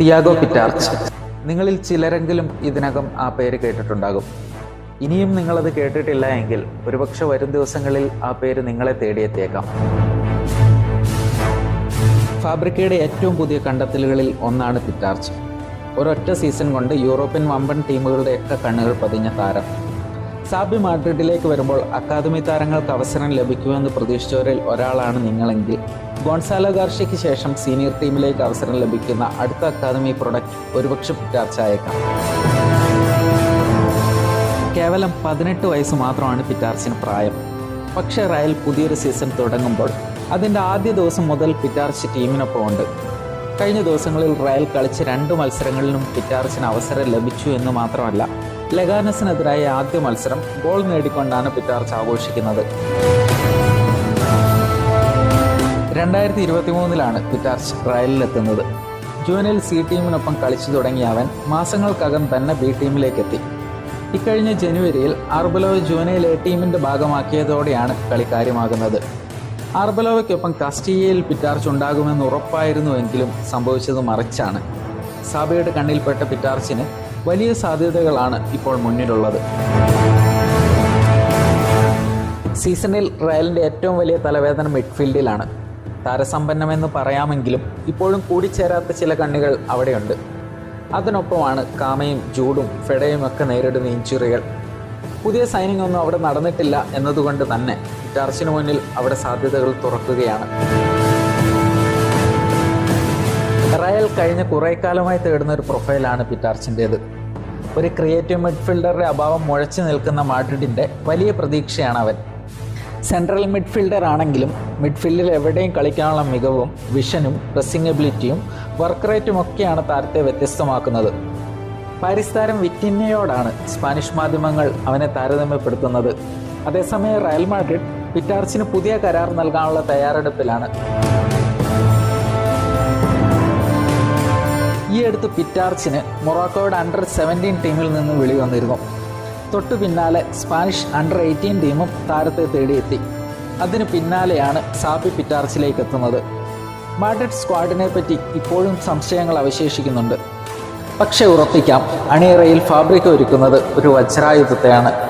Thiago പിറ്റാർച്ച്. നിങ്ങളിൽ ചിലരെങ്കിലും ഇതിനകം ആ പേര് കേട്ടിട്ടുണ്ടാകും. ഇനിയും നിങ്ങളത് കേട്ടിട്ടില്ല എങ്കിൽ ഒരുപക്ഷെ വരും ദിവസങ്ങളിൽ ആ പേര് നിങ്ങളെ തേടിയെത്തിയേക്കാം. ഫാബ്രിക്കയുടെ ഏറ്റവും പുതിയ കണ്ടെത്തലുകളിൽ ഒന്നാണ് പിറ്റാർച്ച്. ഒരൊറ്റ സീസൺ കൊണ്ട് യൂറോപ്യൻ വമ്പൻ ടീമുകളുടെയൊക്കെ കണ്ണുകൾ പതിഞ്ഞ താരം. സാബി മാഡ്രിഡിലേക്ക് വരുമ്പോൾ അക്കാദമി താരങ്ങൾക്ക് അവസരം ലഭിക്കുമെന്ന് പ്രതീക്ഷിച്ചവരിൽ ഒരാളാണ് നിങ്ങളെങ്കിൽ ഗോൺസാലോ ഗാർഷ്യയ്ക്ക് ശേഷം സീനിയർ ടീമിലേക്ക് അവസരം ലഭിക്കുന്ന അടുത്ത അക്കാദമി പ്രൊഡക്റ്റ് ഒരുപക്ഷെ പിറ്റാർച്ചായേക്കാം. കേവലം പതിനെട്ട് വയസ്സ് മാത്രമാണ് പിറ്റാർച്ചിന് പ്രായം. പക്ഷേ റയൽ പുതിയൊരു സീസൺ തുടങ്ങുമ്പോൾ അതിന്റെ ആദ്യ ദിവസം മുതൽ പിറ്റാർച്ച് ടീമിനൊപ്പം ഉണ്ട് കഴിഞ്ഞ ദിവസങ്ങളിൽ റയൽ കളിച്ച രണ്ട് മത്സരങ്ങളിലും പിറ്റാർച്ചിന് അവസരം ലഭിച്ചു എന്ന് മാത്രമല്ല ലഗാനസിനെതിരായ ആദ്യ മത്സരം ഗോൾ നേടിക്കൊണ്ടാണ് പിറ്റാർച്ച് ആഘോഷിക്കുന്നത്. രണ്ടായിരത്തി ഇരുപത്തി മൂന്നിലാണ് പിറ്റാർച്ച് റയലിലെത്തുന്നത് ജൂനിൽ സി ടീമിനൊപ്പം കളിച്ചു തുടങ്ങിയ അവൻ മാസങ്ങൾക്കകം തന്നെ ബി ടീമിലേക്ക് എത്തി ഇക്കഴിഞ്ഞ ജനുവരിയിൽ ആർബലോ ജൂനൈൽ എ ടീമിന്റെ ഭാഗമാക്കിയതോടെയാണ് കളിക്കാര്യമാകുന്നത് അർബലോവയ്ക്കൊപ്പം കസ്റ്റീയയിൽ പിറ്റാർച്ച് ഉണ്ടാകുമെന്ന് ഉറപ്പായിരുന്നുവെങ്കിലും സംഭവിച്ചത് മറിച്ചാണ്. സാബയുടെ കണ്ണിൽപ്പെട്ട പിറ്റാർച്ചിന് വലിയ സാധ്യതകളാണ് ഇപ്പോൾ മുന്നിലുള്ളത്. സീസണിൽ റയലിന്റെ ഏറ്റവും വലിയ തലവേദന മിഡ്ഫീൽഡിലാണ്. താരസമ്പന്നമെന്ന് പറയാമെങ്കിലും ഇപ്പോഴും കൂടിച്ചേരാത്ത ചില കണ്ണികൾ അവിടെയുണ്ട്. അതിനൊപ്പമാണ് കാമയും ജൂഡും ഫെഡയും ഒക്കെ നേരിടുന്ന ഇഞ്ചുറികൾ. പുതിയ സൈനിങ് ഒന്നും അവിടെ നടന്നിട്ടില്ല എന്നതുകൊണ്ട് തന്നെ ടർച്ചിന് മുന്നിൽ അവിടെ സാധ്യതകൾ തുറക്കുകയാണ്. റയൽ കഴിഞ്ഞ കുറേ കാലമായി തേടുന്ന ഒരു പ്രൊഫൈലാണ് പിറ്റാർച്ചിന്റേത് ഒരു ക്രിയേറ്റീവ് മിഡ്ഫീൽഡറുടെ അഭാവം മുഴച്ചു നിൽക്കുന്ന മാഡ്രിഡിന്റെ വലിയ പ്രതീക്ഷയാണ് അവൻ. സെൻട്രൽ മിഡ്ഫീൽഡർ ആണെങ്കിലും മിഡ്ഫീൽഡിൽ എവിടെയും കളിക്കാനുള്ള മികവും വിഷനും പ്രസിംഗ് എബിലിറ്റിയും വർക്ക് റേറ്റും ഒക്കെയാണ് താരത്തെ വ്യത്യസ്തമാക്കുന്നത്. പാരീസ് താരം വിറ്റിന്നയോടാണ് സ്പാനിഷ് മാധ്യമങ്ങൾ അവനെ താരതമ്യപ്പെടുത്തുന്നത്. അതേസമയം റയൽ മാഡ്രിഡ് പിറ്റാർച്ചിന് പുതിയ കരാർ നൽകാനുള്ള തയ്യാറെടുപ്പിലാണ്. ഈ അടുത്ത് പിറ്റാർച്ചിന് മൊറോക്കോയുടെ അണ്ടർ സെവന്റീൻ ടീമിൽ നിന്ന് വിളി വന്നിരുന്നു. തൊട്ടു പിന്നാലെ സ്പാനിഷ് അണ്ടർ എയ്റ്റീൻ ടീമും താരത്തെ തേടിയെത്തി. അതിനു പിന്നാലെയാണ് സാബി പിറ്റാർച്ചിലേക്ക് എത്തുന്നത്. മാഡ്രിഡ് സ്ക്വാഡിനെ പറ്റി ഇപ്പോഴും സംശയങ്ങൾ അവശേഷിക്കുന്നുണ്ട്. പക്ഷേ ഉറപ്പിക്കാം അണിയറയിൽ ഫാബ്രിക് ഒരുക്കുന്നത് ഒരു വജ്രായുധത്തെയാണ്.